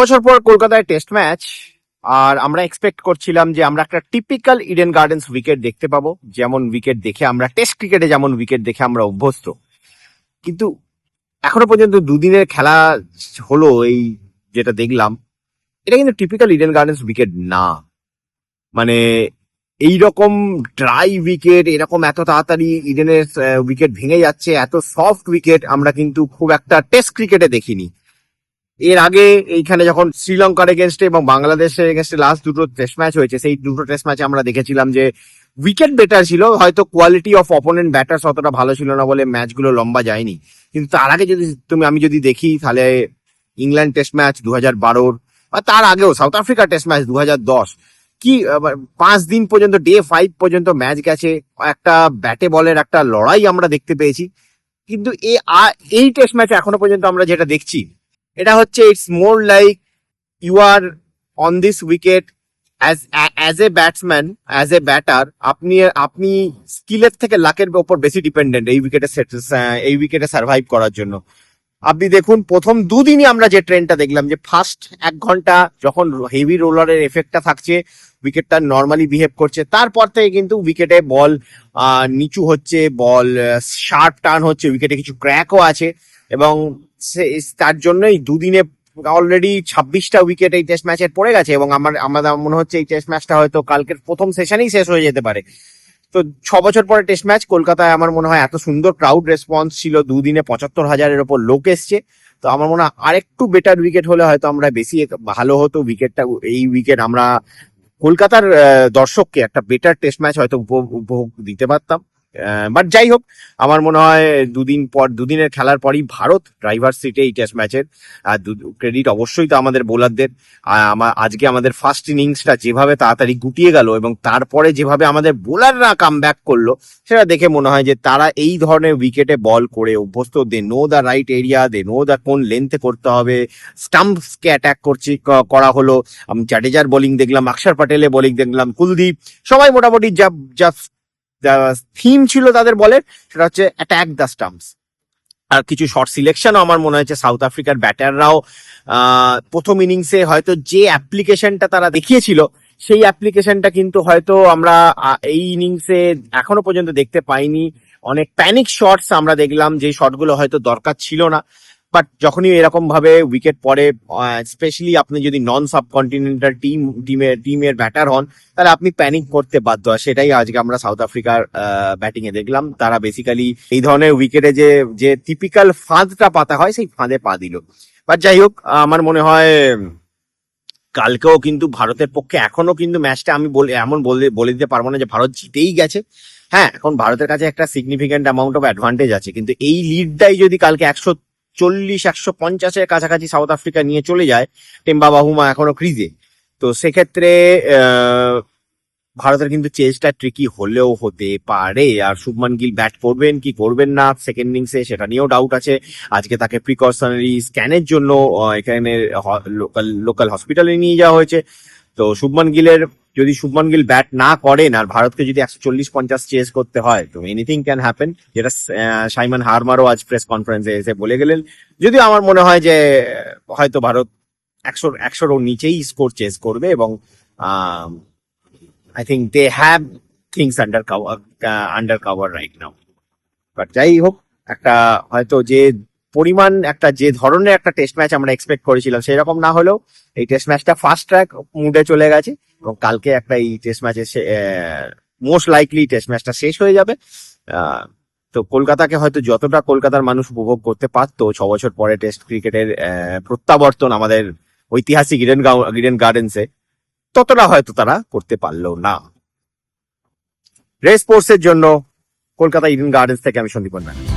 বছর পর কলকাতায় টেস্ট ম্যাচ আর আমরা এক্সপেক্ট করছিলাম যে আমরা একটা টিপিক্যাল ইডেন গার্ডেন্স উইকেট দেখতে পাবো। যেমন উইকেট দেখে আমরা টেস্ট ক্রিকেটে যেমন উইকেট দেখে আমরা অভ্যস্ত। কিন্তু এখনও পর্যন্ত দুদিনের খেলা হলো এই যেটা দেখলাম, এটা কিন্তু টিপিক্যাল ইডেন গার্ডেন্স উইকেট না। মানে এই রকম ড্রাই উইকেট এরকম এত তাড়াতাড়ি ইডেনের উইকেট ভেঙে যাচ্ছে, এত সফট উইকেট আমরা কিন্তু খুব একটা টেস্ট ক্রিকেটে দেখিনি। এর আগে এইখানে যখন শ্রীলঙ্কার এগেনস্টে এবং বাংলাদেশের এগেনস্টে লাস্ট দুটো টেস্ট ম্যাচ হয়েছে, সেই দুটো টেস্ট ম্যাচে আমরা দেখেছিলাম যে উইকেট বেটার ছিল, হয়তো কোয়ালিটি অফ অপোনেন্ট ব্যাটার্স অতটা ভালো ছিল না বলে ম্যাচগুলো লম্বা যায়নি। কিন্তু তার আগে যদি তুমি, আমি যদি দেখি, তাহলে ইংল্যান্ড টেস্ট ম্যাচ দু হাজার বারোর বা তার আগেও, সাউথ আফ্রিকা টেস্ট ম্যাচ দু হাজার দশ। কি পাঁচ দিন পর্যন্ত ডে ফাইভ পর্যন্ত ম্যাচ গেছে, একটা ব্যাটে বলের একটা লড়াই আমরা দেখতে পেয়েছি। কিন্তু এই টেস্ট ম্যাচে এখনও পর্যন্ত আমরা যেটা দেখছি এটা হচ্ছে it's more like you are on this wicket as as a batsman as a batter আপনি আপনি স্কিলের থেকে লাকের উপর বেশি ডিপেন্ডেন্ট এই উইকেটে এই উইকেটে সার্ভাইভ করার জন্য। আপনি দেখুন, প্রথম দুদিনই আমরা যে ট্রেনটা দেখলাম, যে ফার্স্ট এক ঘণ্টা যখন হেভি রোলারের এফেক্টটা থাকছে উইকেটটা নর্মালি বিহেভ করছে, তারপর থেকে কিন্তু উইকেটে বল নিচু হচ্ছে বল শার্প টার্ন হচ্ছে উইকেটে কিছু ক্র্যাকও আছে। এবং তার জন্যই দুদিনে অলরেডি ছাব্বিশটা উইকেট এই টেস্ট ম্যাচের পড়ে গেছে এবং আমার আমাদের মনে হচ্ছে এই টেস্ট ম্যাচটা হয়তো কালকের প্রথম সেশনেই শেষ হয়ে যেতে পারে। তো ছ বছর পরে টেস্ট ম্যাচ কলকাতায় আমার মনে হয় এত সুন্দর ক্রাউড রেসপন্স ছিল, দুদিনে পঁচাত্তর হাজারের ওপর লোক এসছে। তো আমার মনে হয় আরেকটু বেটার উইকেট হলে হয়তো আমরা বেশি ভালো হতো উইকেটটা এই উইকেট আমরা কলকাতার দর্শককে একটা বেটার টেস্ট ম্যাচ হয়তো উপভোগ দিতে পারতাম। বাট যাই হোক, আমার মনে হয় দুদিন পর, দুদিনের খেলার পরই ভারত ড্রাইভার সিটে এই টেস্ট ম্যাচের ক্রেডিট অবশ্যই তো আমাদের বোলারদের আজকে আমাদের ফার্স্ট ইনিংসটা যেভাবে তাড়াতাড়ি গুটিয়ে গেল এবং তারপরে যেভাবে আমাদের বোলাররা কাম ব্যাক করল, সেটা দেখে মনে হয় যে তারা এই ধরনের উইকেটে বল করে অভ্যস্ত। They know the right area they know the কোন লেন্থে করতে হবে। স্টাম্পসকে অ্যাটাক করছি করা হলো। আমি জাডেজার বোলিং দেখলাম অক্ষর প্যাটেলের বোলিং দেখলাম কুলদীপ সবাই মোটামুটি যা যা থিম ছিল তাদের বলের, সেটা হচ্ছে অ্যাটাক দ্য স্টাম্পস আর কিছু শর্ট সিলেকশনও আমার মনে হয়েছে সাউথ আফ্রিকার ব্যাটাররাও প্রথম ইনিংসে হয়তো যে অ্যাপ্লিকেশনটা তারা দেখিয়েছিল, সেই অ্যাপ্লিকেশনটা কিন্তু হয়তো আমরা এই ইনিংসে এখনও পর্যন্ত দেখতে পাইনি। অনেক প্যানিক শটস আমরা দেখলাম, যে শটগুলো হয়তো দরকার ছিল না। বাট যখনই এরকম ভাবে উইকেট পড়ে স্পেশালি আপনি যদি নন সাবকন্টিনেন্টাল টিম টিমের টিমের ব্যাটার হন, তাহলে আপনি প্যানিক করতে বাধ্য। হয় সেটাই আজকে আমরা সাউথ আফ্রিকার ব্যাটিং এ দেখলাম। তারা বেসিক্যালি এই ধরনের উইকেটে যে যে টিপিক্যাল ফাঁদটা পাতা হয়, সেই ফাঁদে পা দিল। বাট যাই হোক, আমার মনে হয় কালকেও কিন্তু ভারতের পক্ষে এখনও কিন্তু ম্যাচটা আমি বলে, এমন বলে বলে দিতে পারব না যে ভারত জিতেই গেছে। হ্যাঁ এখন ভারতের কাছে একটা সিগনিফিকেন্ট অ্যামাউন্ট অফ অ্যাডভান্টেজ আছে। কিন্তু এই লিডটাই যদি কালকে একশো চল্লিশ, একশো পঞ্চাশের কাছাকাছি সাউথ আফ্রিকা নিয়ে চলে যায় টেম্বা বাহুমা এখনও ক্রিজে। তো সেক্ষেত্রে ভারতের কিন্তু চেজটা ট্রিকি হলেও হতে পারে। আর শুভমান গিল ব্যাট করবেন কি করবেন না সেকেন্ড ইনিংসে সেটা নিয়েও ডাউট আছে। আজকে তাকে প্রিকশনারি স্ক্যানের জন্য এখানে লোকাল লোকাল হসপিটালে নিয়ে যাওয়া হয়েছে। তো শুভমান গিলের যদি শুভমান গিল ব্যাট না করেন আর ভারতকে যদি একশো চল্লিশ পঞ্চাশ চেস করতে হয়, তো এনিথিং ক্যান হ্যাপেন যেটা সাইমন হারমারও আজ প্রেস কনফারেন্সে এসে বলে গেলেন। যদিও আমার মনে হয় যে, হয়তো ভারত একশোর একশোর নিচেই স্কোর চেস করবে এবং I think they have things under cover under cover right now but যাই হোক, একটা হয়তো যে পরিমাণ একটা যে ধরনের একটা টেস্ট ম্যাচ আমরা এক্সপেক্ট করেছিলাম, সেরকম না হলেও এই টেস্ট ম্যাচটা ফার্স্ট ট্র্যাক মুডে চলে গেছে এবং কালকে একটা এই টেস্ট ম্যাচে মোস্ট লাইকলি টেস্ট ম্যাচটা শেষ হয়ে যাবে। তো কলকাতাকে হয়তো যতটা কলকাতার মানুষ উপভোগ করতে পারতো ছ বছর পরে টেস্ট ক্রিকেটের প্রত্যাবর্তন আমাদের ঐতিহাসিক ইডেন ইডেন গার্ডেন্সে ততটা হয়তো তারা করতে পারল না। রেস স্পোর্টস এর জন্য কলকাতা ইডেন গার্ডেন্স থেকে আমি সন্দীপ বর্মা